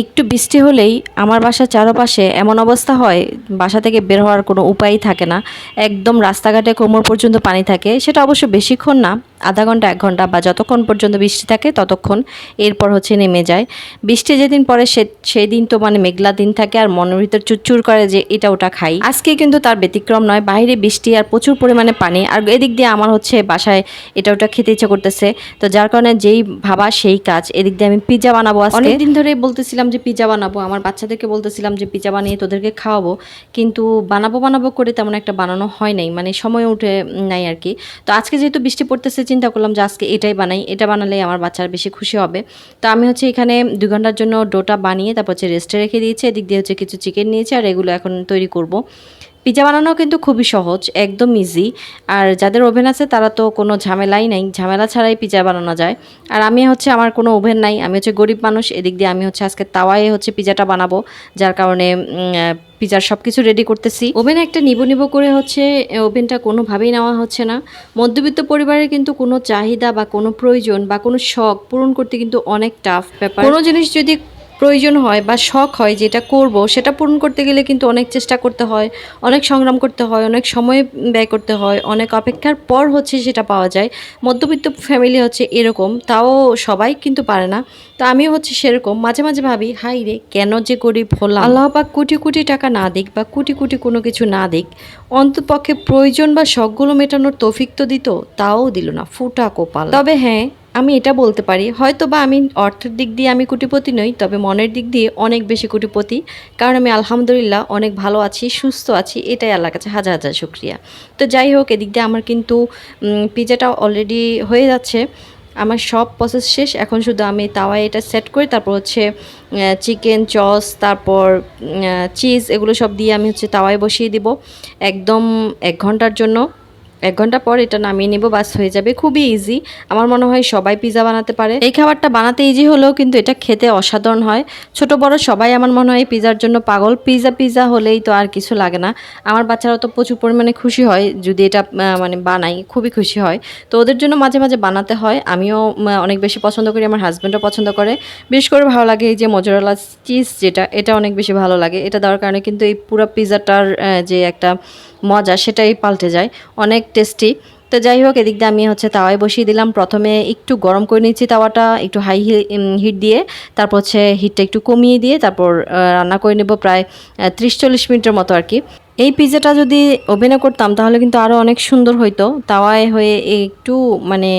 একটু বৃষ্টি হলেই আমার বাসার চারপাশে এমন অবস্থা হয়, বাসা থেকে বের হওয়ার কোনো উপায়ই থাকে না। একদম রাস্তাঘাটে কোমর পর্যন্ত পানি থাকে, সেটা অবশ্য বেশিক্ষণ না। আধা ঘণ্টা, এক ঘণ্টা বা যতক্ষণ পর্যন্ত বৃষ্টি থাকে ততক্ষণ এরপর হচ্ছে নেমে যায়। বৃষ্টি যেদিন পরে সে সেই দিন তো মানে মেঘলা দিন থাকে আর মনের ভিতর চুরচুর করে যে এটা ওটা খাই। আজকে কিন্তু তার ব্যতিক্রম নয়, বাইরে বৃষ্টি আর প্রচুর পরিমাণে পানি। আর এদিক দিয়ে আমার হচ্ছে বাসায় এটা ওটা খেতে ইচ্ছে করতেছে। তো যার কারণে যেই ভাবা সেই কাজ। এদিক দিয়ে আমি পিৎজা বানাবো অনেক দিন ধরে বলতেছিলাম যে পিৎজা বানাবো। আমার বাচ্চাদেরকে বলতেছিলাম যে পিৎজা বানিয়ে তোদেরকে খাওয়াবো। কিন্তু বানাবো বানাবো করে তেমন একটা বানানো হয় নাই। মানে সময় উঠে নাই আর কি। তো আজকে যেহেতু বৃষ্টি পড়তেছে চিন্তা করলাম যে আজকে এটাই বানাই, এটা বানালে আমার বাচ্চার বেশি খুশি হবে। তো আমি হচ্ছে এখানে দু ঘণ্টার জন্য ডোটা বানিয়ে তারপর হচ্ছে রেস্টে রেখে দিয়েছি, এদিক দিয়ে হচ্ছে কিছু চিকেন নিয়েছি আর এগুলো এখন তৈরি করব। পিজা বানানো কিন্তু খুবই সহজ, একদম ইজি আর যাদের ওভেন আছে, তারা তো কোনো ঝামেলাই নাই। ঝামেলা ছাড়াই পিজা বানানো যায়। আর আমি হচ্ছে, আমার কোনো ওভেন নাই। আমি হচ্ছে গরিব মানুষ, এদিক দিয়ে আমি হচ্ছে আজকে তাওয়ায় হচ্ছে পিজাটা বানাবো, যার কারণে পিজার সব কিছু রেডি করতেছি। ওভেন একটা নিব নিব করে হচ্ছে ওভেনটা কোনোভাবেই নেওয়া হচ্ছে না। মধ্যবিত্ত পরিবারের কিন্তু কোনো চাহিদা বা কোনো প্রয়োজন বা কোনো শখ পূরণ করতে কিন্তু অনেক টাফ ব্যাপার। কোনো জিনিস যদি প্রয়োজন হয় বা শখ হয় যেটা করব, সেটা পূরণ করতে গেলে কিন্তু অনেক চেষ্টা করতে হয়, অনেক সংগ্রাম করতে হয়, অনেক সময় ব্যয় করতে হয়, অনেক অপেক্ষার পর হচ্ছে সেটা পাওয়া যায়। মধ্যবিত্ত ফ্যামিলি হচ্ছে এরকম, তাও সবাই কিন্তু পারে না। তো আমিও হচ্ছে সেরকম, মাঝে মাঝে ভাবি, হাই রে, কেন যে গরিব হলাম? আল্লাহ পাক কোটি কোটি টাকা না দিক বা কোটি কোটি কোনো কিছু না দিক অন্তপক্ষে প্রয়োজন বা শখগুলো মেটানোর তৌফিক তো দিত, তাও দিল না, ফুটা কোপাল। তবে হ্যাঁ আমি এটা বলতে পারি। হয়তো বা আমি অর্থের দিক দিয়ে আমি কোটিপতি নই, তবে মনের দিক দিয়ে অনেক বেশি কোটিপতি। কারণ আমি আলহামদুলিল্লাহ অনেক ভালো আছি, সুস্থ আছি, এটাই আল্লাহ কাছে হাজার হাজার শুক্রিয়া। তো যাই হোক, এদিক দিয়ে আমার কিন্তু পিজাটা অলরেডি হয়ে যাচ্ছে। আমার সব প্রসেস শেষ। এখন শুধু আমি তাওয়ায় এটা সেট করি, তারপর হচ্ছে চিকেন চস তারপর চিজ এগুলো সব দিয়ে আমি হচ্ছে তাওয়ায় বসিয়ে দিব। একদম এক ঘণ্টার জন্য। এক ঘণ্টা পর এটা নামিয়ে নেব, বাস হয়ে যাবে। খুবই ইজি আমার মনে হয় সবাই পিজা বানাতে পারে। এই খাবারটা বানাতে ইজি হলেও কিন্তু এটা খেতে অসাধারণ হয়। ছোট, বড় সবাই আমার মনে হয় পিজার জন্য পাগল। পিজা পিজা হলেই তো আর কিছু লাগে না। আমার বাচ্চারাও তো প্রচুর পরিমাণে খুশি হয় যদি এটা মানে বানাই, খুবই খুশি হয়। তো ওদের জন্য মাঝে মাঝে বানাতে হয়। আমিও অনেক বেশি পছন্দ করি, আমার হাজব্যান্ডও পছন্দ করে। বিশেষ করে ভালো লাগে এই যে মজুরালা চিজ যেটা, এটা অনেক বেশি ভালো লাগে। এটা দেওয়ার কারণে কিন্তু এই পুরো পিজাটার যে একটা মজা, সেটাই পাল্টে যায়। অনেক টেস্টি তো যাই হোক, এদিক দিয়ে আমি হচ্ছে তাওয়ায় বসিয়ে দিলাম। প্রথমে একটু গরম করে নিচ্ছি তাওয়াটা, একটু হাই হিট দিয়ে। তারপর হচ্ছে হিটটা একটু কমিয়ে দিয়ে তারপর রান্না করে নেব প্রায় ত্রিশ চল্লিশ মিনিটের মতো আর কি। এই পিজাটা যদি ওভেনে করতাম, তাহলে কিন্তু আরও অনেক সুন্দর হইতো। তাওয়ায় হয়ে একটু মানে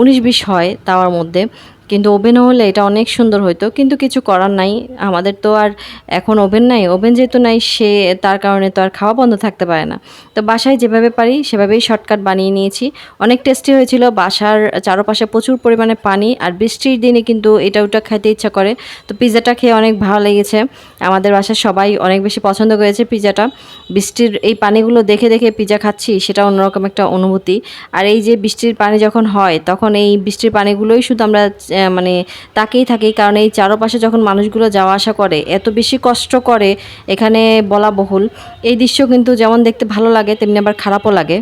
উনিশ বিশ হয় তাওয়ার মধ্যে। কিন্তু ওভেন হলে এটা অনেক সুন্দর হতো কিন্তু কিছু করার নাই। আমাদের তো আর এখন ওভেন নাই। ওভেন যেহেতু নাই, সে তার কারণে তো আর খাওয়া বন্ধ থাকতে পারে না। তো বাসায় যেভাবে পারি, সেভাবেই শর্টকাট বানিয়ে নিয়েছি। অনেক টেস্টি হয়েছিল। বাসার চারপাশে প্রচুর পরিমাণে পানি আর বৃষ্টির দিনে কিন্তু এটা ওটা খাইতে ইচ্ছা করে। তো পিৎজাটা খেয়ে অনেক ভালো লেগেছে। আমাদের বাসার সবাই অনেক বেশি পছন্দ করেছে পিৎজাটা বৃষ্টির এই পানিগুলো দেখে দেখে পিৎজা খাচ্ছি, সেটা অন্যরকম একটা অনুভূতি। আর এই যে বৃষ্টির পানি যখন হয়, তখন এই বৃষ্টির পানিগুলোই শুধু আমরা মানে তাকেই থাকি। কারণ এই চারপাশে যখন মানুষগুলো যাওয়া আসা করে, এত বেশি কষ্ট করে এখানে বলা বহুল। এই দৃশ্য কিন্তু যেমন দেখতে ভালো লাগে, তেমনি আবার খারাপও লাগে।